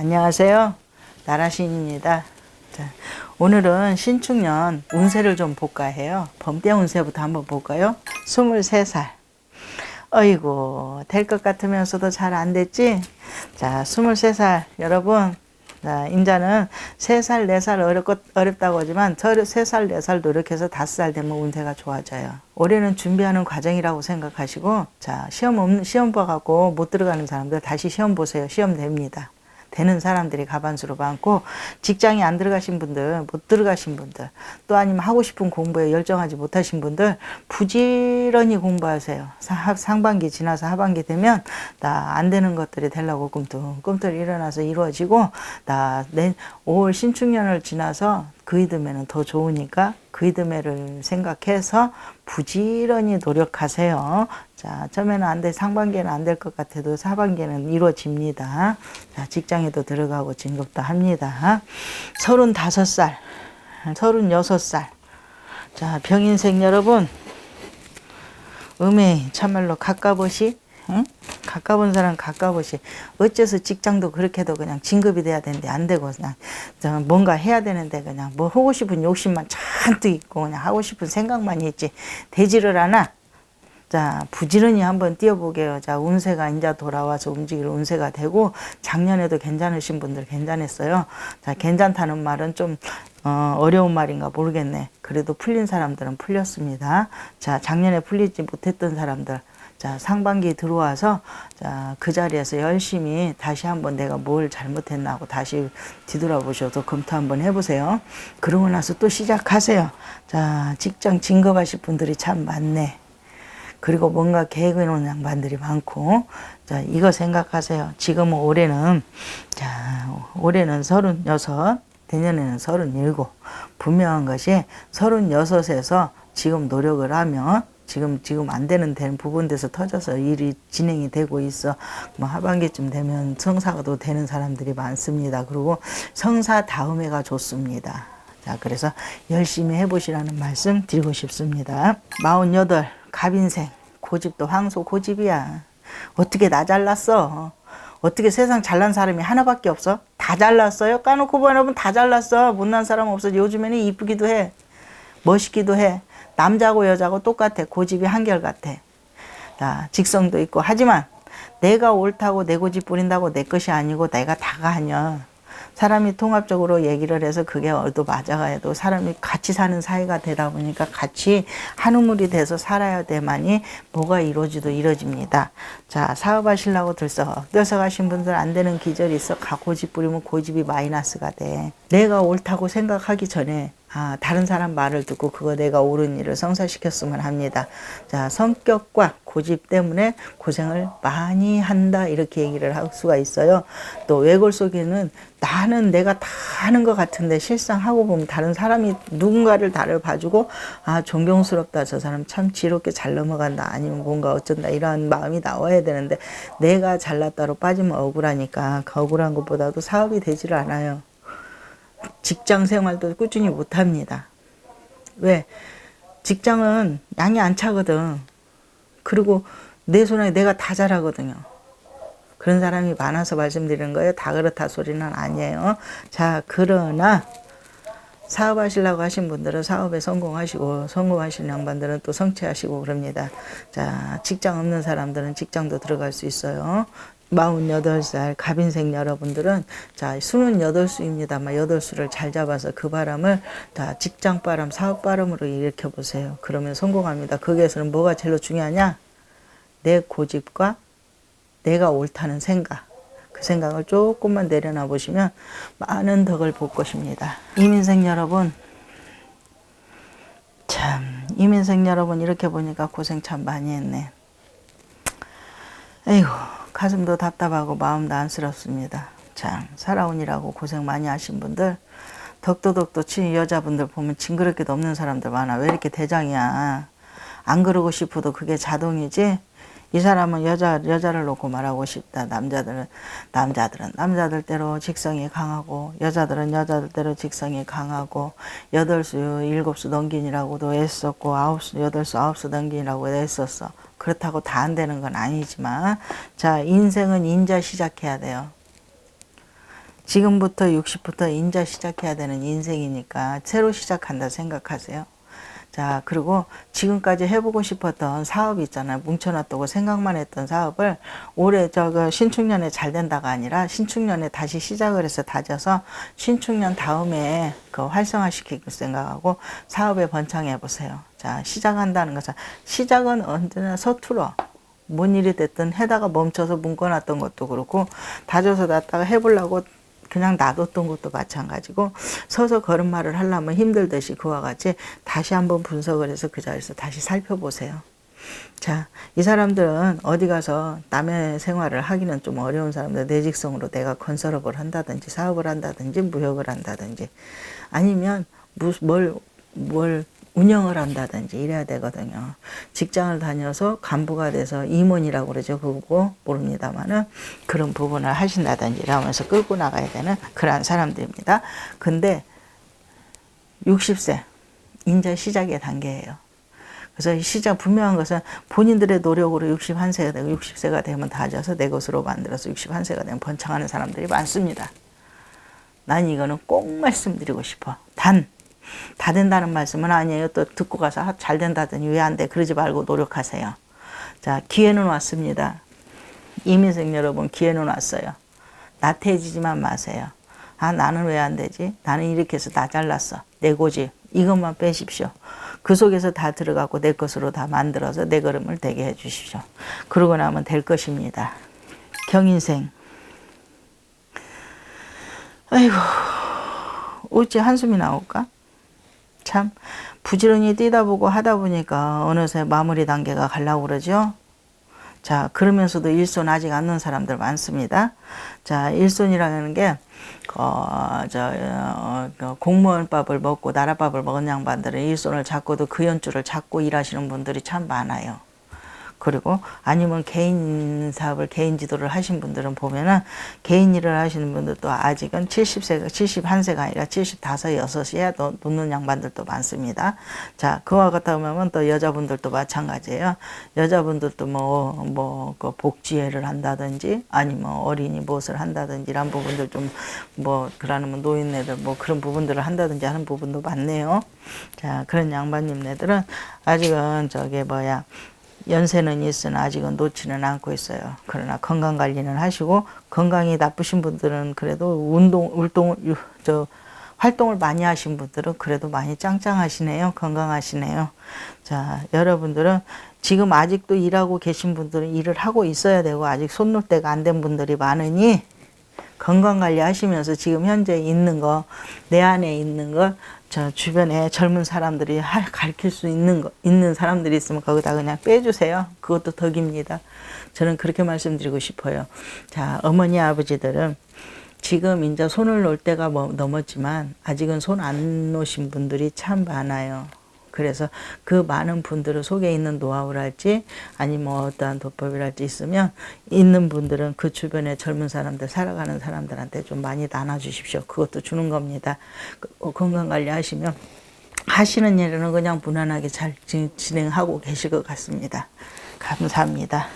안녕하세요. 나라신입니다. 자, 오늘은 신축년 운세를 좀 볼까 해요. 범대 운세부터 한번 볼까요? 23살. 어이구, 될것 같으면서도 잘 안 됐지? 자, 23살. 여러분, 자, 인자는 3살, 4살 어렵, 어렵다고 하지만, 저 3살, 4살 노력해서 5살 되면 운세가 좋아져요. 올해는 준비하는 과정이라고 생각하시고, 자, 시험 없는, 시험 봐갖고 못 들어가는 사람들 다시 시험 보세요. 시험 됩니다. 되는 사람들이 가반수로 많고 직장에 안 들어가신 분들 못 들어가신 분들 또 아니면 하고 싶은 공부에 열정하지 못하신 분들 부지런히 공부하세요. 사- 상반기 지나서 하반기 되면 나 안 되는 것들이 되려고 꿈틀 꿈틀 일어나서 이루어지고 나 내 5월 신축년을 지나서 그 이듬해는 더 좋으니까 그 이듬해를 생각해서 부지런히 노력하세요. 자, 처음에는 안 돼, 상반기에는 안 될 것 같아도 하반기에는 이루어집니다. 자, 직장에도 들어가고 진급도 합니다. 35살, 36살. 자, 병인생 여러분, 음에 참말로 가까보시, 응? 가까운 사람 가까보시. 어째서 직장도 그렇게도 그냥 진급이 돼야 되는데 안 되고 그냥 저 뭔가 해야 되는데 그냥 뭐 하고 싶은 욕심만 잔뜩 있고 그냥 하고 싶은 생각만 있지 되지를 않아. 자, 부지런히 한번 뛰어보게요. 자, 운세가 이제 돌아와서 움직일 운세가 되고, 작년에도 괜찮으신 분들 괜찮았어요. 자, 괜찮다는 말은 좀, 어, 어려운 말인가 모르겠네. 그래도 풀린 사람들은 풀렸습니다. 자, 작년에 풀리지 못했던 사람들. 자, 상반기 들어와서, 자, 그 자리에서 열심히 다시 한번 내가 뭘 잘못했나 하고 다시 뒤돌아보셔서 검토 한번 해보세요. 그러고 나서 또 시작하세요. 자, 직장 진급하실 분들이 참 많네. 그리고 뭔가 계획해 놓은 양반들이 많고, 자, 이거 생각하세요. 지금은 올해는, 자, 올해는 서른여섯, 내년에는 서른일곱. 분명한 것이 서른여섯에서 지금 노력을 하면, 지금, 지금 안 되는 되는 부분에서 터져서 일이 진행이 되고 있어. 뭐 하반기쯤 되면 성사도 되는 사람들이 많습니다. 그리고 성사 다음 해가 좋습니다. 자, 그래서 열심히 해보시라는 말씀 드리고 싶습니다. 48, 갑인생. 고집도 황소 고집이야. 어떻게 나 잘났어? 어떻게 세상 잘난 사람이 하나밖에 없어? 다 잘났어요? 까놓고 보면 다 잘났어. 못난 사람 없어. 요즘에는 이쁘기도 해. 멋있기도 해. 남자고 여자고 똑같아. 고집이 한결같아. 자, 직성도 있고. 하지만 내가 옳다고 내 고집 부린다고 내 것이 아니고 내가 다가 아니야. 사람이 통합적으로 얘기를 해서 그게 또 맞아가야도 사람이 같이 사는 사이가 되다 보니까 같이 한 우물이 돼서 살아야 돼만이 뭐가 이루어지도 이루어집니다. 자, 사업하시려고 들썩 들썩하신 분들 안 되는 기절이 있어. 가 고집 부리면 고집이 마이너스가 돼. 내가 옳다고 생각하기 전에 아, 다른 사람 말을 듣고 그거 내가 옳은 일을 성사시켰으면 합니다. 자, 성격과 고집 때문에 고생을 많이 한다. 이렇게 얘기를 할 수가 있어요. 또 외골 속에는 나는 내가 다 하는 것 같은데 실상 하고 보면 다른 사람이 누군가를 나를 봐주고 아, 존경스럽다. 저 사람 참 지롭게 잘 넘어간다. 아니면 뭔가 어쩐다. 이런 마음이 나와야 되는데 내가 잘났다로 빠지면 억울하니까 그 억울한 것보다도 사업이 되질 않아요. 직장 생활도 꾸준히 못 합니다. 왜? 직장은 양이 안 차거든. 그리고 내 손에 내가 다 잘하거든요. 그런 사람이 많아서 말씀드리는 거예요. 다 그렇다 소리는 아니에요. 자, 그러나 사업하시려고 하신 분들은 사업에 성공하시고 성공하시는 양반들은 또 성취하시고 그럽니다. 자, 직장 없는 사람들은 직장도 들어갈 수 있어요. 48살 갑인생 여러분들은 자 수는 여덟 수입니다만 여덟 수를 잘 잡아서 그 바람을 다 직장 바람, 사업 바람으로 일으켜 보세요. 그러면 성공합니다. 거기에서는 뭐가 제일 중요하냐? 내 고집과 내가 옳다는 생각. 그 생각을 조금만 내려놔 보시면 많은 덕을 볼 것입니다. 이민생 여러분, 참 이민생 여러분 이렇게 보니까 고생 참 많이 했네. 에이고 가슴도 답답하고 마음도 안쓰럽습니다. 참 살아오니라고 고생 많이 하신 분들 덕도덕도 친 여자분들 보면 징그럽게도 없는 사람들 많아. 왜 이렇게 대장이야? 안 그러고 싶어도 그게 자동이지. 이 사람은 여자 여자를 놓고 말하고 싶다. 남자들은 남자들은 남자들대로 직성이 강하고 여자들은 여자들대로 직성이 강하고 여덟 수 일곱 수 넘기니라고도 애썼고 아홉 수 여덟 수 아홉 수 넘기니라고 애썼어. 그렇다고 다 안 되는 건 아니지만 자 인생은 인자 시작해야 돼요. 지금부터 60부터 인자 시작해야 되는 인생이니까 새로 시작한다 생각하세요. 자, 그리고 지금까지 해보고 싶었던 사업 있잖아요. 뭉쳐놨다고 생각만 했던 사업을 올해 저거 신축년에 잘 된다가 아니라 신축년에 다시 시작을 해서 다져서 신축년 다음에 그 활성화시킬 생각하고 사업에 번창해 보세요. 자, 시작한다는 것은 시작은 언제나 서툴어. 뭔 일이 됐든 해다가 멈춰서 묶어놨던 것도 그렇고 다져서 놨다가 해보려고 그냥 놔뒀던 것도 마찬가지고 서서 걸음마를 하려면 힘들듯이 그와 같이 다시 한번 분석을 해서 그 자리에서 다시 살펴보세요. 자, 이 사람들은 어디 가서 남의 생활을 하기는 좀 어려운 사람들, 내 직성으로 내가 건설업을 한다든지 사업을 한다든지 무역을 한다든지 아니면 무, 뭘, 뭘 운영을 한다든지 이래야 되거든요. 직장을 다녀서 간부가 돼서 임원이라고 그러죠. 그거 모릅니다만은 그런 부분을 하신다든지 이러면서 끌고 나가야 되는 그러한 사람들입니다. 근데 60세 인자 시작의 단계예요. 그래서 이 시작 분명한 것은 본인들의 노력으로 61세가 되고 60세가 되면 다져서 내 것으로 만들어서 61세가 되면 번창하는 사람들이 많습니다. 난 이거는 꼭 말씀드리고 싶어. 단, 다 된다는 말씀은 아니에요. 또 듣고 가서 아, 잘 된다더니 왜 안 돼? 그러지 말고 노력하세요. 자, 기회는 왔습니다. 이민생 여러분, 기회는 왔어요. 나태해지지만 마세요. 아, 나는 왜 안 되지? 나는 이렇게 해서 다 잘났어. 내 고집. 이것만 빼십시오. 그 속에서 다 들어가고 내 것으로 다 만들어서 내 걸음을 되게 해 주십시오. 그러고 나면 될 것입니다. 경인생. 아이고, 어찌 한숨이 나올까? 참 부지런히 뛰다 보고 하다 보니까 어느새 마무리 단계가 가려고 그러죠. 자, 그러면서도 일손 아직 안 넣은 사람들 많습니다. 자, 일손이라는 게, 어, 저, 어, 그 공무원밥을 먹고 나라밥을 먹은 양반들은 일손을 잡고도 그 연줄을 잡고 일하시는 분들이 참 많아요. 그리고 아니면 개인 사업을 개인 지도를 하신 분들은 보면은 개인 일을 하시는 분들도 아직은 70세가 71세가 아니라 75, 6이야 놓는 양반들도 많습니다. 자, 그와 같다 보면 또 여자분들도 마찬가지예요. 여자분들도 뭐 뭐 그 복지회를 한다든지 아니면 어린이 무엇을 한다든지 이런 부분들 좀 뭐 그러면 노인네들 뭐 그런 부분들을 한다든지 하는 부분도 많네요. 자, 그런 양반님네들은 아직은 저게 뭐야 연세는 있으나 아직은 놓지는 않고 있어요. 그러나 건강 관리는 하시고 건강이 나쁘신 분들은 그래도 운동 운동 저 활동을 많이 하신 분들은 그래도 많이 짱짱하시네요. 건강하시네요. 자, 여러분들은 지금 아직도 일하고 계신 분들은 일을 하고 있어야 되고 아직 손 놓을 때가 안 된 분들이 많으니 건강 관리 하시면서 지금 현재 있는 거, 내 안에 있는 거, 저 주변에 젊은 사람들이 할, 가르칠 수 있는 거, 있는 사람들이 있으면 거기다 그냥 빼주세요. 그것도 덕입니다. 저는 그렇게 말씀드리고 싶어요. 자, 어머니, 아버지들은 지금 이제 손을 놓을 때가 뭐 넘었지만 아직은 손 안 놓으신 분들이 참 많아요. 그래서 그 많은 분들을 속에 있는 노하우랄지 아니면 뭐 어떠한 도법이랄지 있으면 있는 분들은 그 주변에 젊은 사람들 살아가는 사람들한테 좀 많이 나눠 주십시오. 그것도 주는 겁니다. 그, 건강 관리 하시면 하시는 일은 그냥 무난하게 잘 진- 진행하고 계실 것 같습니다. 감사합니다.